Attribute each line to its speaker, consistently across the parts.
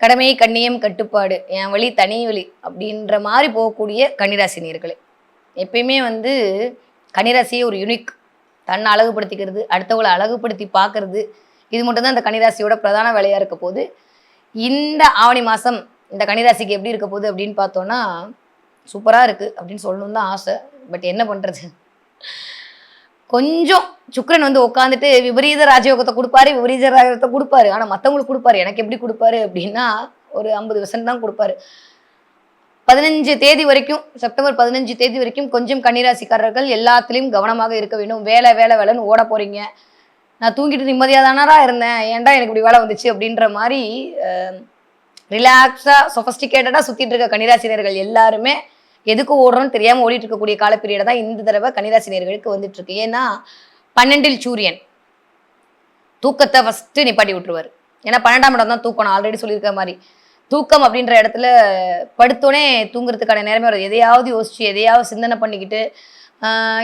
Speaker 1: கடமை கண்ணியம் கட்டுப்பாடு என் வழி தனி வழி அப்படின்ற மாதிரி போகக்கூடிய கன்னிராசி நேர்களே. எப்பயுமே வந்து கன்னிராசியே ஒரு யுனிக் தன்னை அழகுபடுத்திக்கிறது அடுத்தவங்களை அழகுபடுத்தி பார்க்கறது இது மட்டும்தான் இந்த கன்னிராசியோட பிரதான வேலையாக இருக்க போது இந்த ஆவணி மாதம் இந்த கன்னிராசிக்கு எப்படி இருக்க போகுது அப்படின்னு பார்த்தோன்னா சூப்பராக இருக்குது அப்படின்னு சொல்லணும் தான் ஆசை. பட் என்ன பண்ணுறது கொஞ்சம் சுக்கிரன் வந்து உட்காந்துட்டு விபரீத ராஜயோகத்தை கொடுப்பாரு விபரீத ராஜயோகத்தை கொடுப்பாரு. ஆனால் மற்றவங்களுக்கு கொடுப்பாரு. எனக்கு எப்படி கொடுப்பாரு அப்படின்னா ஒரு ஐம்பது பர்சன்ட் தான் கொடுப்பாரு. பதினஞ்சு தேதி வரைக்கும் செப்டம்பர் பதினஞ்சு தேதி வரைக்கும் கொஞ்சம் கன்னிராசிக்காரர்கள் எல்லாத்துலேயும் கவனமாக இருக்க வேண்டும். வேலை வேலை வேலைன்னு ஓட போறீங்க. நான் தூங்கிட்டு நிம்மதியாக தானாரா இருந்தேன். ஏன்டா எனக்கு இப்படி வேலை வந்துச்சு அப்படின்ற மாதிரி ரிலாக்ஸாக சொஃபஸ்டிகேட்டடாக சுற்றிட்டு இருக்க கன்னிராசினர்கள் எல்லாருமே எதுக்கு ஓடுறோன்னு தெரியாமல் ஓடிட்டு இருக்கக்கூடிய கால பீரியடை தான் இந்த தடவை கன்னிராசினியர்களுக்கு வந்துட்டு இருக்கு. ஏன்னா பன்னெண்டில் சூரியன் தூக்கத்தை ஃபஸ்ட்டு நிப்பாட்டி விட்டுருவார். ஏன்னா பன்னெண்டாம் இடம் தான் தூக்கணும் ஆல்ரெடி சொல்லியிருக்க மாதிரி. தூக்கம் அப்படின்ற இடத்துல படுத்தோடனே தூங்குறதுக்கான நேரமே வரும் எதையாவது யோசிச்சு எதையாவது சிந்தனை பண்ணிக்கிட்டு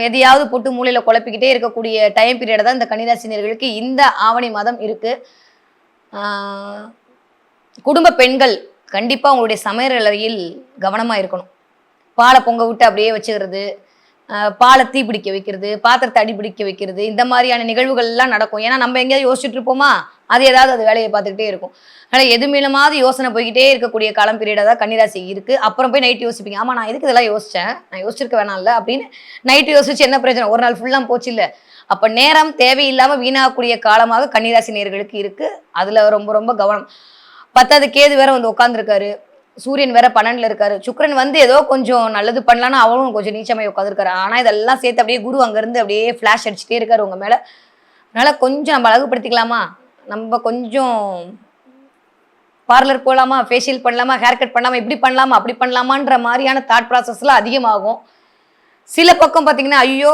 Speaker 1: எதையாவது போட்டு மூளையில் குழப்பிக்கிட்டே இருக்கக்கூடிய டைம் பீரியட் தான் இந்த கன்னிராசினியர்களுக்கு இந்த ஆவணி மாதம் இருக்கு. குடும்ப பெண்கள் கண்டிப்பாக உங்களுடைய சமையல் அறையில் கவனமாக இருக்கணும். பாலை பொங்க விட்டு அப்படியே வச்சுக்கிறது பாலை தீ பிடிக்க வைக்கிறது பாத்திரத்தை அடி பிடிக்க வைக்கிறது இந்த மாதிரியான நிகழ்வுகள் எல்லாம் நடக்கும். ஏன்னா நம்ம எங்கேயாவது யோசிச்சுட்டு இருப்போமா? அது ஏதாவது அது வேலையை பார்த்துக்கிட்டே இருக்கும். ஆனால் எது மீளமாவது யோசனை போய்கிட்டே இருக்கக்கூடிய காலம் பீரியடாக தான் கன்னிராசி இருக்குது அப்புறம் போய் நைட்டு யோசிப்பீங்க. ஆமாம் நான் எதுக்கு இதெல்லாம் யோசித்தேன் நான் யோசிச்சிருக்க வேணாம்ல அப்படின்னு நைட்டு யோசிச்சு என்ன பிரச்சனை? ஒரு நாள் ஃபுல்லாக போச்சு இல்லை. அப்போ நேரம் தேவையில்லாமல் வீணாகக்கூடிய காலமாக கன்னிராசி நேர்களுக்கு இருக்குது அதில் ரொம்ப ரொம்ப கவனம். பத்தாவது கேது வேற வந்து உட்காந்துருக்காரு சூரியன் வேற பன்னெண்டுல இருக்காரு. சுக்கரன் வந்து ஏதோ கொஞ்சம் நல்லது பண்ணலான்னு அவரும் கொஞ்சம் நீச்சமாய் உட்காந்துருக்காரு ஆனா இதெல்லாம் சேர்த்து அப்படியே குரு அங்கேருந்து அப்படியே ஃபிளாஷ் அடிச்சுட்டே இருக்காரு உங்க மேல. அதனால கொஞ்சம் நம்ம அழகுபடுத்திக்கலாமா? நம்ம கொஞ்சம் பார்லர் போகலாமா ஃபேஷியல் பண்ணலாமா? ஹேர் கட் பண்ணலாமா? இப்படி பண்ணலாமா? அப்படி பண்ணலாமான்ற மாதிரியான தாட் ப்ராசஸ்லாம் அதிகமாகும். சில பக்கம் பார்த்தீங்கன்னா ஐயோ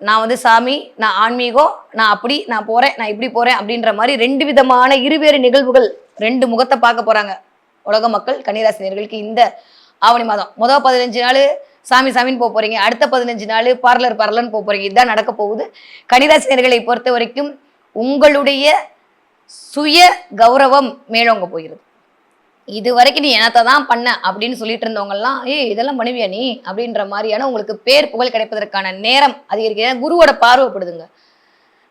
Speaker 1: நான் வந்து சாமி நான் ஆன்மீகம் நான் அப்படி நான் போறேன் நான் இப்படி போறேன் அப்படின்ற மாதிரி ரெண்டு விதமான இருவேறு நிகழ்வுகள் ரெண்டு முகத்தை பார்க்க போறாங்க. உலக மக்கள் கன்னிராசினியர்களுக்கு இந்த ஆவணி மாதம். முதல் பதினஞ்சு நாள் சாமி சாமின்னு போக போறீங்க. அடுத்த பதினஞ்சு நாள் பார்லர் பார்லர்னு போக போறீங்க. இதுதான் நடக்க போகுது. கன்னிராசினியர்களை பொறுத்த வரைக்கும் உங்களுடைய சுய கௌரவம் மேலோங்க போகிறது. இது வரைக்கும் நீ என்னத்தை தான் பண்ண அப்படின்னு சொல்லிட்டு இருந்தவங்கலாம் ஏய் இதெல்லாம் பண்ணுவியா நீ? அப்படின்ற மாதிரியான உங்களுக்கு பேர் புகழ் கிடைப்பதற்கான நேரம் அதிகரிக்க குருவோட பார்வைப்படுதுங்க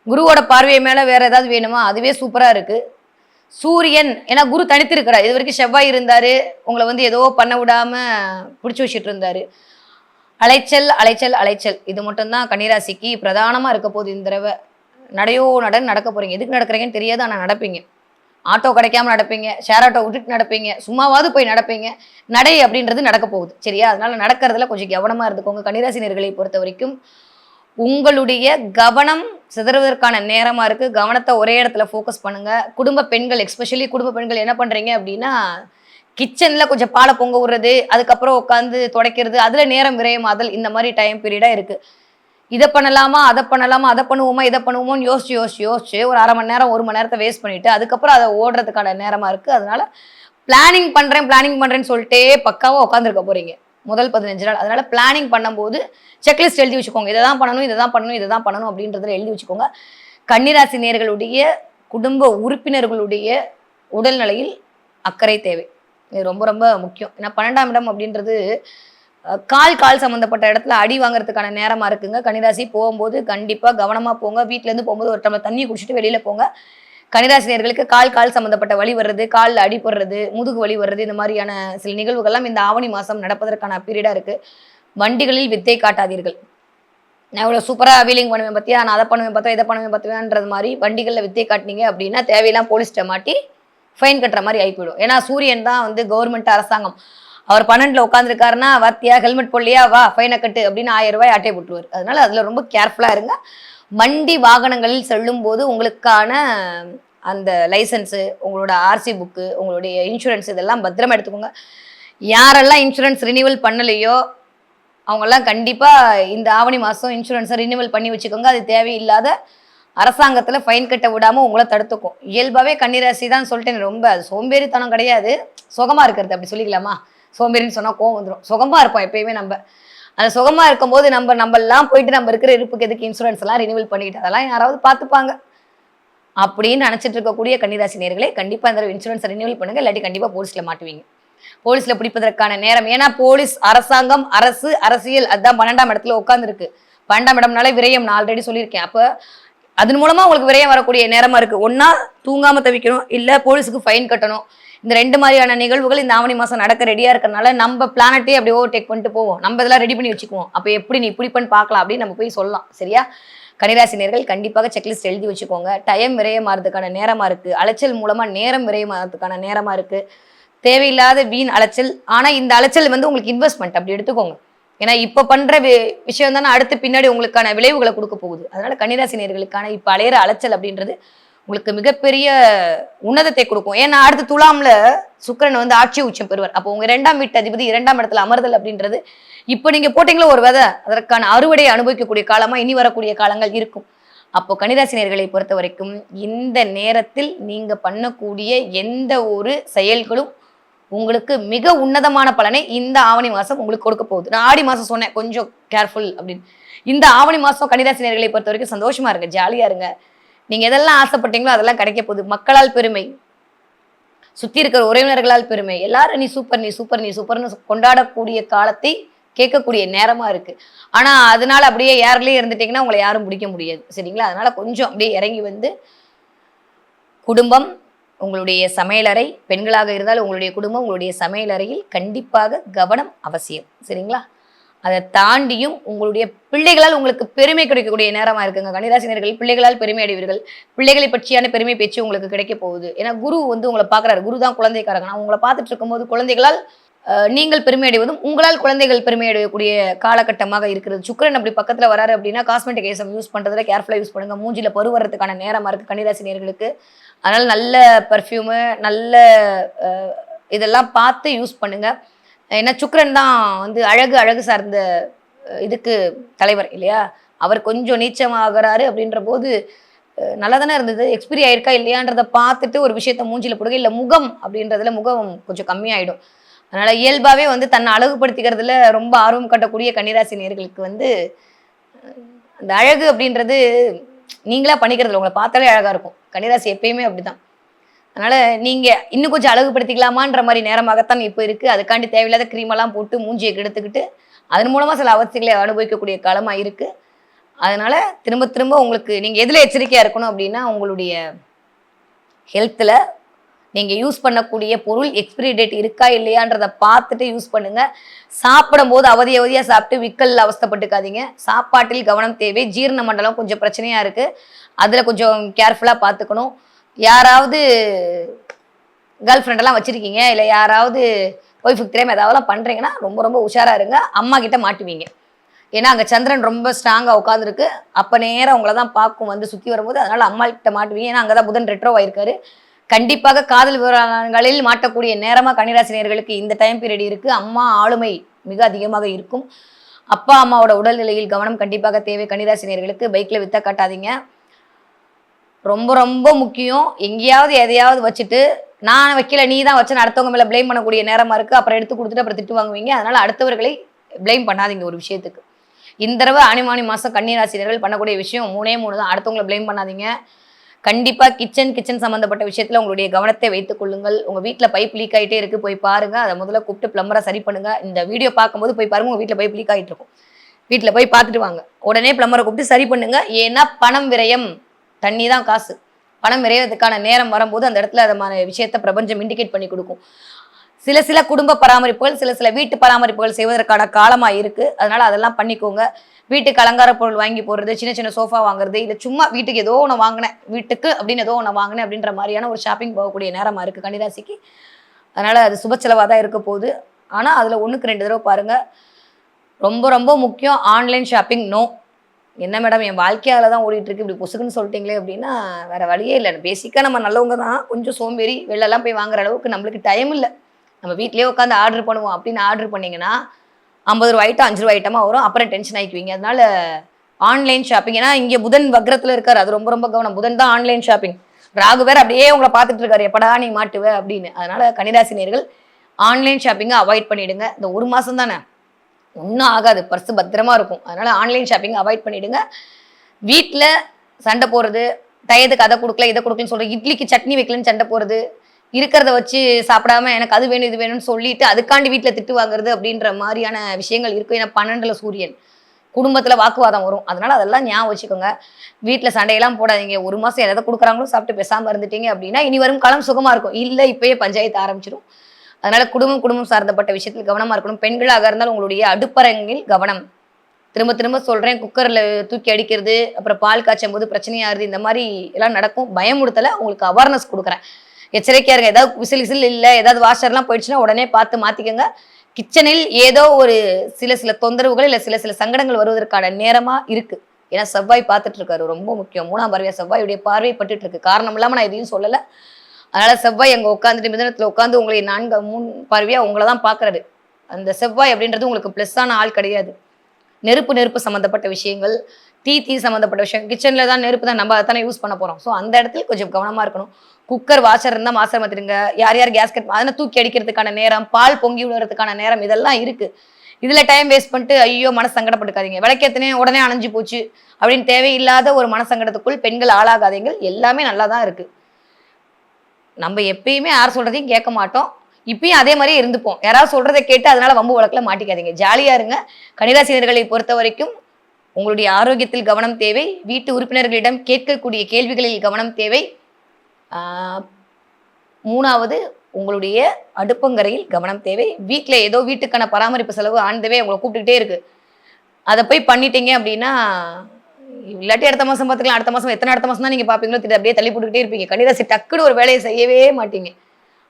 Speaker 1: குருவோட பார்வையை மேலே வேற ஏதாவது வேணுமா? அதுவே சூப்பராக இருக்குது சூரியன் ஏன்னா குரு தனித்திருக்கிறார். இது வரைக்கும் செவ்வாய் இருந்தாரு. உங்களை வந்து ஏதோ பண்ண விடாம பிடிச்சி வச்சுட்டு இருந்தாரு. அலைச்சல் அலைச்சல் அலைச்சல். இது மட்டும்தான் கன்னிராசிக்கு பிரதானமாக இருக்க போகுது இந்த தடவை. நடையோ நடன் நடக்க போறீங்க. எதுக்கு நடக்கிறீங்கன்னு தெரியாது ஆனால் நடப்பீங்க. ஆட்டோ கிடைக்காம நடப்பீங்க. ஷேர் ஆட்டோ விட்டுட்டு நடப்பீங்க. சும்மாவாவது போய் நடப்பீங்க. நடை அப்படின்றது நடக்க போகுது. சரியா? அதனால நடக்கிறதுல கொஞ்சம் கவனமா இருந்துக்கோங்க. கன்னிராசினியர்களை பொறுத்த வரைக்கும் உங்களுடைய கவனம் சிதறுவதற்கான நேரமா இருக்கு. கவனத்தை ஒரே இடத்துல ஃபோக்கஸ் பண்ணுங்க. குடும்ப பெண்கள் எஸ்பெஷலி குடும்ப பெண்கள் என்ன பண்றீங்க அப்படின்னா கிச்சன்ல கொஞ்சம் பாலை பொங்க விடுறது அதுக்கப்புறம் உட்காந்து துடைக்கிறது அதுல நேரம் விரயமாதல் இந்த மாதிரி டைம் பீரியடா இருக்கு. இதை பண்ணலாமா அதை பண்ணலாமா அதை பண்ணுவோமா இதை பண்ணுவோமோன்னு யோசிச்சு யோசிச்சு யோசிச்சு ஒரு அரை மணி நேரம் ஒரு மணி நேரத்தை வேஸ்ட் பண்ணிட்டு அதுக்கப்புறம் அதை ஓடுறதுக்கான நேரமா இருக்கு. அதனால பிளானிங் பண்றேன் பிளானிங் பண்றேன்னு சொல்லிட்டே பக்காவா உட்காந்துருக்க போறீங்க. முதல் பதினஞ்சு நாள். அதனால பிளானிங் பண்ணும்போது செக்லிஸ்ட் எழுதி வச்சுக்கோங்க. இதை தான் பண்ணணும் இதை தான் பண்ணணும் இதை தான் பண்ணணும் அப்படின்றதுல எழுதி வச்சுக்கோங்க. கன்னிராசி நேர்களுடைய குடும்ப உறுப்பினர்களுடைய உடல்நிலையில் அக்கறை தேவை. இது ரொம்ப ரொம்ப முக்கியம். ஏன்னா பன்னெண்டாம் இடம் அப்படின்றது கால் கால் சம்மந்தப்பட்ட இடத்துல அடி வாங்குறதுக்கான நேரமாக இருக்குங்க. கன்னிராசி போகும்போது கண்டிப்பாக கவனமாக போங்க. வீட்டிலேருந்து போகும்போது ஒரு டம்ளர் தண்ணி குடிச்சிட்டு வெளியில் போங்க. கன்னிராசினியர்களுக்கு கால் கால் சம்மந்தப்பட்ட வழி வர்றது காலில் அடிபடுறது முதுகு வலி வர்றது இந்த மாதிரியான சில நிகழ்வுகள்லாம் இந்த ஆவணி மாதம் நடப்பதற்கான பீரியடாக இருக்குது வண்டிகளில் வித்தை காட்டாதீர்கள். நான் இவ்வளோ சூப்பராக வீலிங் பண்ணுவேன் பார்த்தியா நான் அதை பண்ணுவேன் பார்த்தா இதை பண்ணுவேன் பார்த்துவேன்றது மாதிரி வண்டிகளில் வித்தை காட்டினீங்க அப்படின்னா தேவையெல்லாம் போலீஸ்கிட்ட மாட்டி ஃபைன் கட்டுற மாதிரி ஆகி போயிடும் ஏன்னா சூரியன் தான் வந்து கவர்மெண்ட் அரசாங்கம். அவர் பன்னெண்டில் உட்காந்துருக்காருன்னா வாத்தியா ஹெல்மெட் போடலையா? வா ஃபைனை கட்டு அப்படின்னு ஆயிரம் ரூபாய் அட்டை போட்டுருவார். அதனால அதில் ரொம்ப கேர்ஃபுல்லாக இருங்க. வண்டி வாகனங்களில் செல்லும் போது உங்களுக்கான அந்த லைசன்ஸு உங்களோட ஆர்சி புக்கு உங்களுடைய இன்சூரன்ஸ் இதெல்லாம் பத்திரமா எடுத்துக்கோங்க. யாரெல்லாம் இன்சூரன்ஸ் ரினியூவல் பண்ணலையோ அவங்கெல்லாம் கண்டிப்பாக இந்த ஆவணி மாதம் இன்சூரன்ஸை ரினிவல் பண்ணி வச்சுக்கோங்க. அது தேவையில்லாத அரசாங்கத்தில் ஃபைன் கட்ட விடாமல் உங்களை தடுத்துக்கும். இயல்பாகவே கன்னிராசி தான் சொல்லிட்டேன். ரொம்ப அது சோம்பேறித்தனம் கிடையாது. சுகமாக இருக்கிறது அப்படி சொல்லிக்கலாமா? சோம்பேறின்னு சொன்னால் கோவம் வந்துடும் சுகமாக இருப்போம் எப்பயுமே நம்ம. அது சுகமாக இருக்கும்போது நம்ம நம்மலாம் போயிட்டு நம்ம இருக்கிற இருப்புக்கு எதுக்கு இன்சூரன்ஸ் எல்லாம் ரினிவல் பண்ணிக்கிட்டு அதெல்லாம் யாராவது பார்த்துப்பாங்க. அப்படின்னு நினைச்சிட்டு இருக்கக்கூடிய கன்னிராசி நேர்களே கண்டிப்பா இந்த இன்சூரன்ஸ் ரினியூவல் பண்ணுங்க. இல்லாட்டி கண்டிப்பா போலீஸ்ல மாட்டுவீங்க. போலீஸ்ல பிடிப்பதற்கான நேரம். ஏன்னா போலீஸ் அரசாங்கம் அரசு அரசியல் அதுதான் பன்னெண்டாம் இடத்துல உட்காந்துருக்கு பன்னெண்டாம் இடம்னால விரயம். நான் ஆல்ரெடி சொல்லியிருக்கேன். அப்ப அதன் மூலமா உங்களுக்கு விரயம் வரக்கூடிய நேரமா இருக்கு. ஒன்னா தூங்காம தவிக்கணும். இல்ல போலீஸுக்கு ஃபைன் கட்டணும். இந்த ரெண்டு மாதிரியான நிகழ்வுகள் இந்த ஆவணி மாதம் நடக்க ரெடியாக இருக்கிறனால நம்ம பிளானட்டே அப்படி ஓவர் டேக் பண்ணிட்டு போவோம். நம்ம இதெல்லாம் ரெடி பண்ணி வச்சுக்குவோம். அப்போ எப்படி நீ இப்படி பண்ணி பார்க்கலாம் அப்படின்னு நம்ம போய் சொல்லலாம். சரியா? கன்னிராசினியர்கள் கண்டிப்பாக செக்லிஸ்ட் எழுதி வச்சுக்கோங்க. டைம் விரயமாறதுக்கான நேரமாக இருக்குது அலைச்சல் மூலமாக நேரம் விரயமாறதுக்கான நேரமாக இருக்குது தேவையில்லாத வீண் அலைச்சல். ஆனால் இந்த அலைச்சல் வந்து உங்களுக்கு இன்வெஸ்ட்மெண்ட் அப்படி எடுத்துக்கோங்க. ஏன்னா இப்போ பண்ணுற வி- விஷயம் தானே அடுத்து பின்னாடி உங்களுக்கான விளைவுகளை கொடுக்க போகுது. அதனால கன்னிராசினியர்களுக்கான இப்போ அலையிற அலைச்சல் அப்படின்றது உங்களுக்கு மிகப்பெரிய உன்னதத்தை கொடுக்கும். ஏன்னா அடுத்து துலாம்ல சுக்கரன் வந்து ஆட்சி உச்சம் பெறுவார். அப்போ உங்க இரண்டாம் வீட்டு அதிபதி இரண்டாம் இடத்துல அமர்தல் அப்படின்றது இப்போ நீங்க போட்டீங்களோ ஒரு விதை அதற்கான அறுவடையை அனுபவிக்கக்கூடிய காலமா இனி வரக்கூடிய காலங்கள் இருக்கும். அப்போ கன்னிராசி பொறுத்த வரைக்கும் இந்த நேரத்தில் நீங்க பண்ணக்கூடிய எந்த ஒரு செயல்களும் உங்களுக்கு மிக உன்னதமான பலனை இந்த ஆவணி மாசம் உங்களுக்கு கொடுக்க போகுது. நான் ஆடி மாசம் சொன்னேன் கொஞ்சம் கேர்ஃபுல் அப்படின்னு. இந்த ஆவணி மாசம் கன்னிராசி பொறுத்த வரைக்கும் சந்தோஷமா இருங்க ஜாலியா இருங்க. நீங்க எதெல்லாம் ஆசைப்பட்டீங்களோ அதெல்லாம் கிடைக்க போகுது. மக்களால் பெருமை. சுத்தி இருக்கிற உறவினர்களால் பெருமை. எல்லாரும் நீ சூப்பர் நீ சூப்பர் நீ சூப்பர்னு கொண்டாடக்கூடிய காலத்தை கேட்கக்கூடிய நேரமா இருக்கு. ஆனா அதனால அப்படியே யாருலயே இருந்துட்டீங்கன்னா உங்களை யாரும் பிடிக்க முடியாது. சரிங்களா? அதனால கொஞ்சம் அப்படியே இறங்கி வந்து குடும்பம் உங்களுடைய சமையலறை பெண்களாக இருந்தால் உங்களுடைய குடும்பம் உங்களுடைய சமையலறையில் கண்டிப்பாக கவனம் அவசியம். சரிங்களா? அதை தாண்டியும் உங்களுடைய பிள்ளைகளால் உங்களுக்கு பெருமை கிடைக்கக்கூடிய நேரமா இருக்குங்க. கன்னிராசினியர்கள் பிள்ளைகளால் பெருமை அடைவீர்கள். பிள்ளைகளை பற்றியான பெருமை பேச்சு உங்களுக்கு கிடைக்க போகுது. ஏன்னா குரு வந்து உங்களை பார்க்குறாரு. குரு தான் குழந்தைக்காரங்க. நான் உங்களை பார்த்துட்டு இருக்கும்போது குழந்தைகளால் நீங்கள் பெருமை அடைவதும் உங்களால் குழந்தைகள் பெருமை அடையக்கூடிய காலகட்டமாக இருக்கிறது. சுக்கரன் அப்படி பக்கத்துல வராரு அப்படின்னா காஸ்மெட்டிக் ஐசம் யூஸ் பண்றதுல கேர்ஃபுல்லா யூஸ் பண்ணுங்க. மூஞ்சில பரு நேரமாக நேரமா இருக்கு கன்னிராசி அதனால நல்ல பர்ஃப்யூமு நல்ல இதெல்லாம் பார்த்து யூஸ் பண்ணுங்க. ஏன்னா சுக்ரன் தான் வந்து அழகு அழகு சார்ந்த இதுக்கு தலைவர் இல்லையா? அவர் கொஞ்சம் நீச்சமாகறாரு அப்படின்ற போது நல்லா தானே இருந்தது? எக்ஸ்பிரி ஆயிருக்கா இல்லையான்றதை பார்த்துட்டு ஒரு விஷயத்த மூஞ்சில போடுங்க. இல்லை முகம் அப்படின்றதுல முகம் கொஞ்சம் கம்மியாயிடும். அதனால இயல்பாகவே வந்து தன்னை அழகுபடுத்திக்கிறதுல ரொம்ப ஆர்வம் காட்டக்கூடிய கன்னிராசி நேர்களுக்கு வந்து அந்த அழகு அப்படின்றது நீங்களா பண்ணிக்கிறது உங்களை பார்த்தாலே அழகா இருக்கும். கன்னிராசி எப்பயுமே அப்படிதான். அதனால நீங்க இன்னும் கொஞ்சம் அழகுபடுத்திக்கலாமான்ற மாதிரி நேரமாகத்தான் இப்போ இருக்கு. அதுக்காண்டி தேவையில்லாத க்ரீமெல்லாம் போட்டு மூஞ்சியை கெடுத்துக்கிட்டு அதன் மூலமா சில அவஸ்தைகளை அனுபவிக்கக்கூடிய காலமா இருக்கு. அதனால திரும்ப திரும்ப உங்களுக்கு நீங்க எதுல எச்சரிக்கையா இருக்கணும் அப்படின்னா உங்களுடைய ஹெல்த்தில் நீங்கள் யூஸ் பண்ணக்கூடிய பொருள் எக்ஸ்பிரி டேட் இருக்கா இல்லையான்றதை பார்த்துட்டு யூஸ் பண்ணுங்க. சாப்பிடும்போது அவதி அவதியாக சாப்பிட்டு விக்கல் அவஸ்தைப்பட்டுக்காதீங்க. சாப்பாட்டில் கவனம் தேவை. ஜீரண மண்டலம் கொஞ்சம் பிரச்சனையாக இருக்குது அதில் கொஞ்சம் கேர்ஃபுல்லாக பார்த்துக்கணும். யாராவது கேர்ள் ஃப்ரெண்டெல்லாம் வச்சுருக்கீங்க இல்லை யாராவது ஒய்ஃபுக்கு தெரியாமல் ஏதாவது பண்ணுறீங்கன்னா ரொம்ப ரொம்ப உஷாராக இருங்க. அம்மா கிட்ட மாட்டுவீங்க. ஏன்னா அங்கே சந்திரன் ரொம்ப ஸ்ட்ராங்காக உட்காந்துருக்கு அப்போ நேரம் உங்களை தான் பார்க்கும் வந்து சுற்றி வரும்போது. அதனால் அம்மா கிட்ட மாட்டுவீங்க. ஏன்னா அங்கே தான் புதன் ரெட்ரோ ஆயிருக்காரு. கண்டிப்பாக காதல் விவரங்களில் மாட்டக்கூடிய நேரமாக கன்னிராசினியர்களுக்கு இந்த டைம் பீரியட் இருக்குது அம்மா ஆளுமை மிக அதிகமாக இருக்கும். அப்பா அம்மாவோட உடல்நிலையில் கவனம் கண்டிப்பாக தேவை. கன்னிராசினியர்களுக்கு பைக்கில் வித்த காட்டாதீங்க. ரொம்ப ரொம்ப முக்கியம். எங்கேயாவது எதையாவது வச்சுட்டு நான் வைக்கல நீ தான் வச்சு அடுத்தவங்க மேலே ப்ளேம் பண்ணக்கூடிய நேரமாக இருக்குது அப்புறம் எடுத்து கொடுத்துட்டு அப்புறம் திட்டு வாங்குவீங்க. அதனால் அடுத்தவர்களை ப்ளேம் பண்ணாதீங்க ஒரு விஷயத்துக்கு. இந்த தடவை ஆணிமானி மாதம் கன்னிராசினியர்கள் பண்ணக்கூடிய விஷயம் மூணே மூணு தான். அடுத்தவங்களை ப்ளேம் பண்ணாதீங்க. கண்டிப்பாக கிச்சன் கிச்சன் சம்மந்தப்பட்ட விஷயத்தில் உங்களுடைய கவனத்தை வைத்துக் கொள்ளுங்கள். உங்கள் வீட்டில் பைப் லீக் ஆகிட்டே இருக்கு போய் பாருங்க. அதை முதல்ல கூப்பிட்டு பிளம்பரை சரி பண்ணுங்கள் இந்த வீடியோ பார்க்கும்போது போய் பாருங்கள் உங்கள் வீட்டில் பைப் லீக் ஆகிட்டு இருக்கும். வீட்டில் போய் பார்த்துட்டு வாங்க. உடனே ப்ளம்பரை கூப்பிட்டு சரி பண்ணுங்கள் ஏன்னா பணம் விரயம். தண்ணி தான் காசு. பணம் விரைவதுக்கான நேரம் வரும்போது அந்த இடத்துல அதமான விஷயத்த பிரபஞ்சம் இண்டிகேட் பண்ணி கொடுக்கும். சில சில குடும்ப பராமரிப்புகள் சில சில வீட்டு பராமரிப்புகள் செய்வதற்கான காலமாக இருக்குது அதனால் அதெல்லாம் பண்ணிக்கோங்க. வீட்டுக்கு அலங்கார பொருள் வாங்கி போடுறது சின்ன சின்ன சோஃபா வாங்குறது இல்லை சும்மா வீட்டுக்கு ஏதோ ஒன்று வாங்கினேன். வீட்டுக்கு அப்படின்னு ஏதோ ஒன்று வாங்கினேன் அப்படின்ற மாதிரியான ஒரு ஷாப்பிங் போகக்கூடிய நேரமாக இருக்குது கன்னிராசிக்கு. அதனால் அது சுப செலவாக தான் இருக்க போகுது. ஆனால் அதில் ஒன்றுக்கு ரெண்டு தடவை பாருங்கள் ரொம்ப ரொம்ப முக்கியம். ஆன்லைன் ஷாப்பிங் நோ என்ன மேடம் என் வாழ்க்கையால் தான் ஓடிட்டுருக்கு இப்படி பொசுக்குன்னு சொல்லிட்டீங்களே அப்படின்னா வேறு வழியே இல்லை. பேசிக்காக நம்ம நல்லவங்க தான். கொஞ்சம் சோம்பேறி வெளிலலாம் போய் வாங்குற அளவுக்கு நம்மளுக்கு டைம் இல்லை. நம்ம வீட்லேயே உட்காந்து ஆர்டர் பண்ணுவோம். அப்படின்னு ஆர்டர் பண்ணிங்கன்னா ஐம்பது ரூபா ஐட்டம் அஞ்சு ரூபா ஐட்டமாக வரும். அப்புறம் டென்ஷன் ஆகிக்குவீங்க அதனால் ஆன்லைன் ஷாப்பிங் ஏன்னா இங்கே புதன் வக்ரத்தில் இருக்கார். அது ரொம்ப ரொம்ப கவனம். புதன் தான் ஆன்லைன் ஷாப்பிங் ராகு வேறு அப்படியே உங்களை பார்த்துட்டு இருக்காரு. எப்படா நீ மாட்டுவே அப்படின்னு. அதனால் கன்னிராசி நேர்கள் ஆன்லைன் ஷாப்பிங்கை அவாய்ட் பண்ணிவிடுங்க இந்த ஒரு மாதம் தானே? ஒன்றும் ஆகாது. பர்ஸ் பத்திரமா இருக்கும். அதனால ஆன்லைன் ஷாப்பிங் அவாய்ட் பண்ணிடுங்க. வீட்டில் சண்டை போடுறது டயத்துக்கு அதை கொடுக்கல இதை கொடுக்கலன்னு சொல்கிற இட்லிக்கு சட்னி வைக்கலன்னு சண்டை போகிறது இருக்கிறத வச்சு சாப்பிடாம எனக்கு அது வேணும் இது வேணும்னு சொல்லிட்டு அதுக்காண்டி வீட்டில் திட்டு வாங்குறது அப்படின்ற மாதிரியான விஷயங்கள் இருக்கும். ஏன்னா பன்னெண்டில் சூரியன். குடும்பத்தில் வாக்குவாதம் வரும். அதனால அதெல்லாம் ஞாபகம் வச்சுக்கோங்க. வீட்டில் சண்டையெல்லாம் போடாதீங்க. ஒரு மாதம் எதை கொடுக்குறாங்களோ சாப்பிட்டு பேசாமல் இருந்துட்டீங்க அப்படின்னா இனி வரும் காலம் சுகமாக இருக்கும். இல்லை இப்போயே பஞ்சாயத்து ஆரம்பிச்சிடும் அதனால குடும்பம் குடும்பம் சார்ந்தப்பட்ட விஷயத்தில் கவனமா இருக்கணும். பெண்களாக இருந்தால் உங்களுடைய அடுப்பரங்கில் கவனம். திரும்ப திரும்ப சொல்றேன் குக்கர்ல தூக்கி அடிக்கிறது அப்புறம் பால் காய்ச்சும் போது பிரச்சனையாகுது இந்த மாதிரி எல்லாம் நடக்கும். பயமுடுத்தல உங்களுக்கு அவேர்னஸ் கொடுக்குறேன். எச்சரிக்கையா இருங்க. ஏதாவது விசில் விசில் இல்லை ஏதாவது வாஷர்லாம் போயிடுச்சுன்னா உடனே பார்த்து மாத்திக்கோங்க. கிச்சனில் ஏதோ ஒரு சில சில தொந்தரவுகள் இல்லை சில சில சங்கடங்கள் வருவதற்கான நேரமா இருக்கு. ஏன்னா செவ்வாய் பார்த்துட்டு இருக்காரு. ரொம்ப முக்கியம். மூணாம் பார்வையா செவ்வாயுடைய பார்வை பட்டுட்டு இருக்கு. காரணம் இல்லாம நான் எதையும் சொல்லலை. அதனால செவ்வாய் அங்கே உட்காந்துட்டு மிதனத்தில் உட்காந்து உங்களை நான்கு மூணு பார்வையாக உங்களை தான் பார்க்குறாரு. அந்த செவ்வாய் அப்படின்றது உங்களுக்கு ப்ளஸ்ஸான ஆள் கிடையாது. நெருப்பு நெருப்பு சம்மந்தப்பட்ட விஷயங்கள் தீ தீ சம்மந்தப்பட்ட விஷயம். கிச்சனில் தான் நெருப்பு தான் நம்ம அதை தானே யூஸ் பண்ண போகிறோம் ஸோ அந்த இடத்துல கொஞ்சம் கவனமாக இருக்கணும். குக்கர் வாஷர் இருந்தால் மாசம் மாற்றிடுங்க யார் யார் கேஸ்கட் அதனை தூக்கி அடிக்கிறதுக்கான நேரம் பால் பொங்கி விடுறதுக்கான நேரம் இதெல்லாம் இருக்குது இதில் டைம் வேஸ்ட் பண்ணிட்டு ஐயோ மனசு சங்கடப்பட்டுக்காதீங்க. விளக்கேத்தனே உடனே அணைஞ்சு போச்சு. அப்படின்னு தேவையில்லாத ஒரு மனசங்கடத்துக்குள் பெண்கள் ஆளாகாதீங்க. எல்லாமே நல்லா தான் இருக்குது நம்ம எப்பயுமே யார் சொல்கிறதையும் கேட்க மாட்டோம். இப்பயும் அதே மாதிரியே இருந்துப்போம். யாராவது சொல்றதை கேட்டு அதனால வம்பு வழக்கில் மாட்டிக்காதீங்க. ஜாலியா இருங்க. கணிராசினியர்களை பொறுத்த வரைக்கும் உங்களுடைய ஆரோக்கியத்தில் கவனம் தேவை. வீட்டு உறுப்பினர்களிடம் கேட்கக்கூடிய கேள்விகளில் கவனம் தேவை. மூணாவது உங்களுடைய அடுப்பங்கரையில் கவனம் தேவை. வீட்டில் ஏதோ வீட்டுக்கான பராமரிப்பு செலவு ஆண்டவே உங்களை கூப்பிட்டுக்கிட்டே இருக்கு. அதை போய் பண்ணிட்டீங்க அப்படின்னா இல்லாட்டி அடுத்த மாதம் பார்த்துக்கலாம் அடுத்த மாதம் எத்தனை அடுத்த மாதம் தான் நீங்க பாப்பீங்களோ திட்டு அப்படியே தள்ளி போட்டுக்கிட்டே இருப்பீங்க கணிராசி டக்குன்னு ஒரு வேலையை செய்யவே மாட்டீங்க.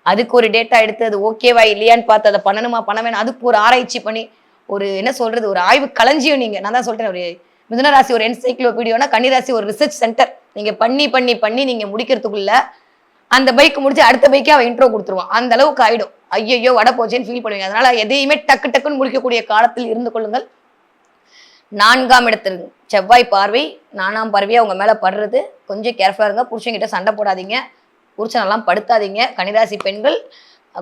Speaker 1: அதுக்கு ஒரு டேட்டா எடுத்து அது ஓகேவா இல்லையான்னு பார்த்து அதை பண்ணணுமா பண்ண வேணாம். அதுக்கு ஒரு ஆராய்ச்சி பண்ணி ஒரு என்ன சொல்றது ஒரு ஆய்வு களஞ்சியம் நீங்க. நான் தான் சொல்றேன் ஒரு மிதுனராசி ஒரு என்சைக்ளோபீடியோனா கன்னிராசி ஒரு ரிசர்ச் சென்டர் நீங்க பண்ணி பண்ணி பண்ணி நீங்க முடிக்கிறதுக்குள்ள அந்த பைக் முடிச்சு அடுத்த பைக்கே அவன் இன்ட்ரோ கொடுத்துருவான். அந்த அளவுக்கு ஆயிடும். ஐயையோ வட போச்சேன்னு ஃபீல் பண்ணுவீங்க. அதனால எதையுமே டக்கு டக்குன்னு முடிக்கக்கூடிய காலத்தில் இருந்து கொள்ளுங்கள். நான்காம் இடத்திற்கு செவ்வாய் பார்வை நானாம் பார்வையாக அவங்க மேலே படுறது. கொஞ்சம் கேர்ஃபுல்லாக இருங்க. புருஷங்கிட்ட சண்டை போடாதீங்க. புருஷனெல்லாம் படுத்தாதீங்க. கன்னிராசி பெண்கள்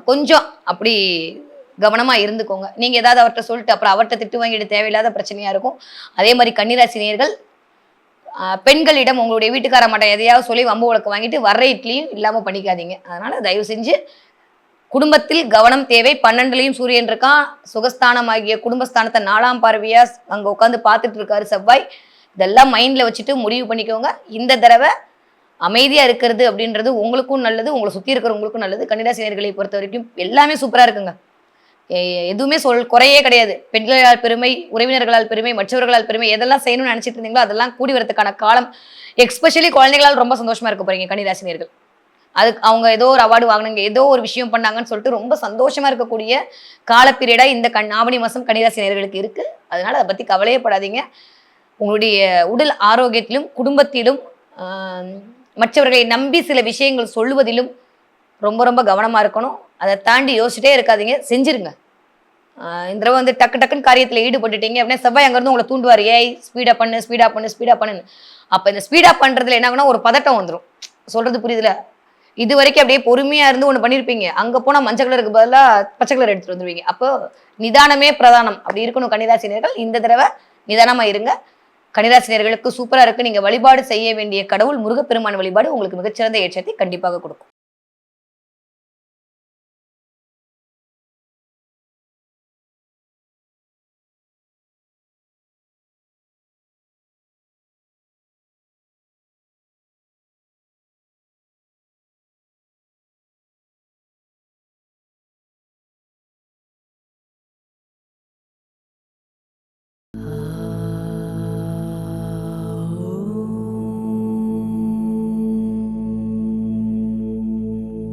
Speaker 1: கொஞ்சம் அப்படி கவனமாக இருந்துக்கோங்க. நீங்கள் ஏதாவது அவர்கிட்ட சொல்லிட்டு அப்புறம் அவர்கிட்ட திட்டு வாங்கிட்டு தேவையில்லாத பிரச்சனையாக இருக்கும். அதே மாதிரி கன்னிராசி நேர்கள் பெண்களிடம் உங்களுடைய வீட்டுக்கார மாட்டேன் எதையாவது சொல்லி வம்பு வழக்கு வாங்கிட்டு வர்ற இட்லியும் இல்லாமல் பண்ணிக்காதீங்க. அதனால் தயவு செஞ்சு குடும்பத்தில் கவனம் தேவை. பன்னெண்டுலையும் சூரியன் இருக்கான். சுகஸ்தானமாகிய குடும்பஸ்தானத்தை நாலாம் பார்வையா அங்க உட்காந்து பார்த்துட்டு இருக்காரு செவ்வாய். இதெல்லாம் மைண்ட்ல வச்சுட்டு முடிவு பண்ணிக்கோங்க. இந்த தடவை அமைதியா இருக்கிறது அப்படின்றது உங்களுக்கும் நல்லது. உங்களை சுத்தி இருக்கிறவங்களுக்கும் நல்லது. கன்னிராசினியர்களை பொறுத்த வரைக்கும் எல்லாமே சூப்பரா இருக்குங்க. எதுவுமே சொல் குறையே கிடையாது. பெண்களால் பெருமை உறவினர்களால் பெருமை மற்றவர்களால் பெருமை எதெல்லாம் செய்யணும்னு நினைச்சிட்டு இருந்தீங்களோ அதெல்லாம் கூடி வரதுக்கான காலம் எக்ஸ்பெஷலி குழந்தைகளால் ரொம்ப சந்தோஷமா இருக்க போறீங்க கன்னிராசினியர்கள் அதுக்கு அவங்க ஏதோ ஒரு அவார்டு வாங்கினாங்க ஏதோ ஒரு விஷயம் பண்ணாங்கன்னு சொல்லிட்டு ரொம்ப சந்தோஷமா இருக்கக்கூடிய கால பீரியடா இந்த கண் ஆவணி மாசம் கன்னிராசினியர்களுக்கு இருக்கு. அதனால அதை பத்தி கவலையே படாதீங்க. உங்களுடைய உடல் ஆரோக்கியத்திலும் குடும்பத்திலும் மற்றவர்களை நம்பி சில விஷயங்கள் சொல்லுவதிலும் ரொம்ப ரொம்ப கவனமா இருக்கணும். அதை தாண்டி யோசிச்சுட்டே இருக்காதீங்க. செஞ்சிருங்க. இந்த தடவை வந்து டக்கு டக்குன்னு காரியத்தில் ஈடுபட்டுட்டீங்க அப்படின்னா செவ்வாய் அங்கேருந்து உங்களை தூண்டுவார். ஏய் ஸ்பீடாக பண்ணு ஸ்பீடாக பண்ணு ஸ்பீடாக பண்ணுன்னு. அப்போ இந்த ஸ்பீடாக பண்ணுறதுல என்ன ஆகும்னா ஒரு பதட்டம் வந்துடும் சொல்கிறது புரியுதுல? இது வரைக்கும் அப்படியே பொறுமையா இருந்து ஒன்று பண்ணியிருப்பீங்க அங்க போனா மஞ்சள் கலருக்கு பதிலா பச்சை கலர் எடுத்துட்டு வந்துருவீங்க. அப்போ நிதானமே பிரதானம். அப்படி இருக்கணும் கன்னிராசினியர்கள். இந்த தடவை நிதானமா இருங்க. கன்னிராசினியர்களுக்கு சூப்பரா இருக்கு. நீங்க வழிபாடு செய்ய வேண்டிய கடவுள் முருகப்பெருமான் வழிபாடு உங்களுக்கு மிகச்சிறந்த ஏற்றத்தை கண்டிப்பாக கொடுக்கும்.